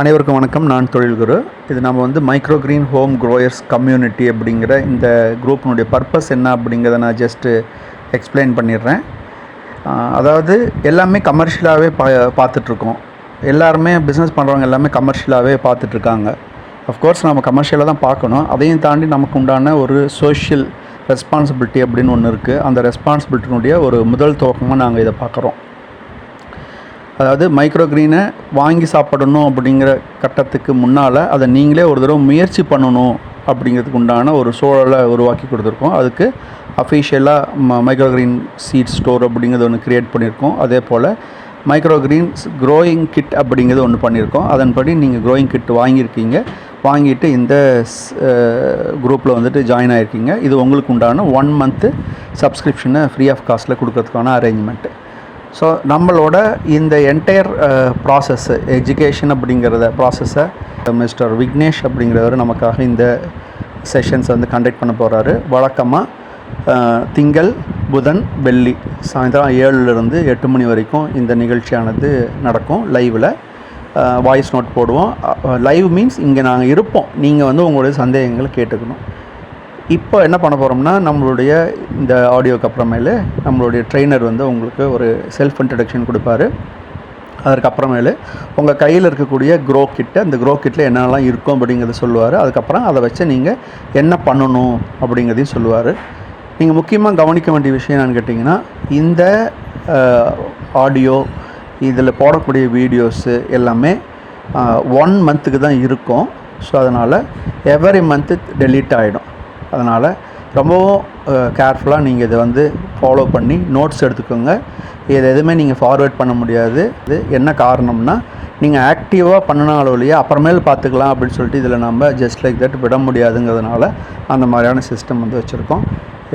அனைவருக்கும் வணக்கம். நான் தொழில்குரு இது நம்ம வந்து micro green home growers community அப்படிங்கிற இந்த குரூப்பினுடைய பர்பஸ் என்ன அப்படிங்கிறத நான் ஜஸ்ட்டு எக்ஸ்பிளைன் பண்ணிடுறேன். அதாவது எல்லாமே கமர்ஷியலாகவே பா பார்த்துட்ருக்கோம். எல்லாருமே பிஸ்னஸ் பண்ணுறவங்க எல்லாமே கமர்ஷியலாகவே பார்த்துட்ருக்காங்க. அஃப்கோர்ஸ் நம்ம கமர்ஷியலாக தான் பார்க்கணும். அதையும் தாண்டி நமக்கு உண்டான ஒரு சோஷியல் ரெஸ்பான்சிபிலிட்டி அப்படின்னு ஒன்று இருக்குது அந்த ரெஸ்பான்சிபிலிட்டினுடைய ஒரு முதல் துவக்கமாக நாங்கள் இதை பார்க்குறோம். அதாவது மைக்ரோ க்ரீனை வாங்கி சாப்பிடணும் அப்படிங்கிற கட்டத்துக்கு முன்னால் அதை நீங்களே ஒரு தடவை முயற்சி பண்ணணும் அப்படிங்கிறதுக்கு உண்டான ஒரு சூழலை உருவாக்கி கொடுத்துருக்கோம். அதுக்கு அஃபிஷியலாக ம மைக்ரோ க்ரீன் சீட் ஸ்டோர் அப்படிங்கிறது ஒன்று க்ரியேட் பண்ணியிருக்கோம். அதே போல் மைக்ரோ க்ரீன்ஸ் க்ரோயிங் கிட் அப்படிங்கிறது ஒன்று பண்ணியிருக்கோம். அதன்படி நீங்கள் க்ரோயிங் கிட் வாங்கியிருக்கீங்க. வாங்கிட்டு இந்த குரூப்பில் வந்துட்டு ஜாயின் ஆகிருக்கீங்க இது உங்களுக்கு உண்டான ஒன் மந்த்து சப்ஸ்கிரிப்ஷனை ஃப்ரீ ஆஃப் காஸ்ட்டில் கொடுக்கறதுக்கான அரேஞ்ச்மெண்ட்டு ஸோ நம்மளோட இந்த என்டையர் ப்ராசஸ் எஜுகேஷன் அப்படிங்கிறத ப்ராசஸை மிஸ்டர் விக்னேஷ் அப்படிங்கிறவர் நமக்காக இந்த செஷன்ஸ் வந்து கண்டக்ட் பண்ண போகிறாரு வழக்கமாக uh, திங்கள் புதன் வெள்ளி சாயந்தரம் ஏழுலேருந்து எட்டு மணி வரைக்கும் இந்த நிகழ்ச்சியானது நடக்கும் லைவில் வாய்ஸ் நோட் போடுவோம். Uh, லைவ் மீன்ஸ் இங்கே நாங்கள் இருப்போம். நீங்கள் வந்து உங்களுடைய சந்தேகங்களை கேட்டுக்கணும். இப்போ என்ன பண்ண போகிறோம்னா நம்மளுடைய இந்த ஆடியோக்கு அப்புறமேலு நம்மளுடைய ட்ரெயினர் வந்து உங்களுக்கு ஒரு செல்ஃப் இன்ட்ரடக்ஷன் கொடுப்பாரு. அதற்கப்புறமேலு உங்கள் கையில் இருக்கக்கூடிய க்ரோ கிட்ட அந்த க்ரோ கிட்டில் என்னெல்லாம் இருக்கும் அப்படிங்கிறத சொல்லுவார். அதுக்கப்புறம் அதை வச்சு நீங்கள் என்ன பண்ணணும் அப்படிங்கிறதையும் சொல்லுவார். நீங்கள் முக்கியமாக கவனிக்க வேண்டிய விஷயம் என்னென்னு கேட்டிங்கன்னா இந்த ஆடியோ இதில் போடக்கூடிய வீடியோஸு எல்லாமே ஒன் மந்த்துக்கு தான் இருக்கும். ஸோ அதனால் எவரி மந்த்து டெலீட் ஆகிடும் அதனால் ரொம்பவும் கேர்ஃபுல்லாக நீங்கள் இதை வந்து ஃபாலோ பண்ணி நோட்ஸ் எடுத்துக்கோங்க. இது எதுவுமே நீங்கள் ஃபார்வேர்ட் பண்ண முடியாது. இது என்ன காரணம்னா நீங்கள் ஆக்டிவாக பண்ணினாலும் இல்லையா அப்புறமேல் பார்த்துக்கலாம் அப்படின்னு சொல்லிட்டு இதில் நம்ம ஜஸ்ட் லைக் தட் விட முடியாதுங்கிறதுனால அந்த மாதிரியான சிஸ்டம் வந்து வச்சுருக்கோம்.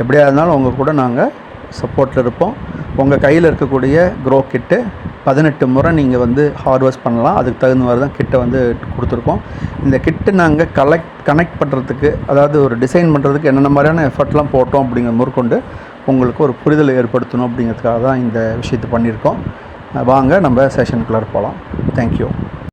எப்படியா இருந்தாலும் உங்கள் கூட நாங்கள் சப்போர்ட்டில் இருப்போம். உங்கள் கையில் இருக்கக்கூடிய க்ரோ கிட்டு பதினெட்டு முறை நீங்கள் வந்து ஹார்வெஸ்ட் பண்ணலாம். அதுக்கு தகுந்த மாதிரி தான் கிட்டை வந்து கொடுத்துருக்கோம். இந்த கிட்டு நாங்கள் கலெக்ட் கனெக்ட் பண்ணுறதுக்கு அதாவது ஒரு டிசைன் பண்ணுறதுக்கு என்னென்ன மாதிரியான எஃபர்ட்லாம் போட்டோம் அப்படிங்கிற முற்கொண்டு உங்களுக்கு ஒரு புரிதலை ஏற்படுத்தணும் அப்படிங்கிறதுக்காக தான் இந்த விஷயத்தை பண்ணியிருக்கோம். வாங்க நம்ம செஷனுக்குள்ளே போகலாம் தேங்க்யூ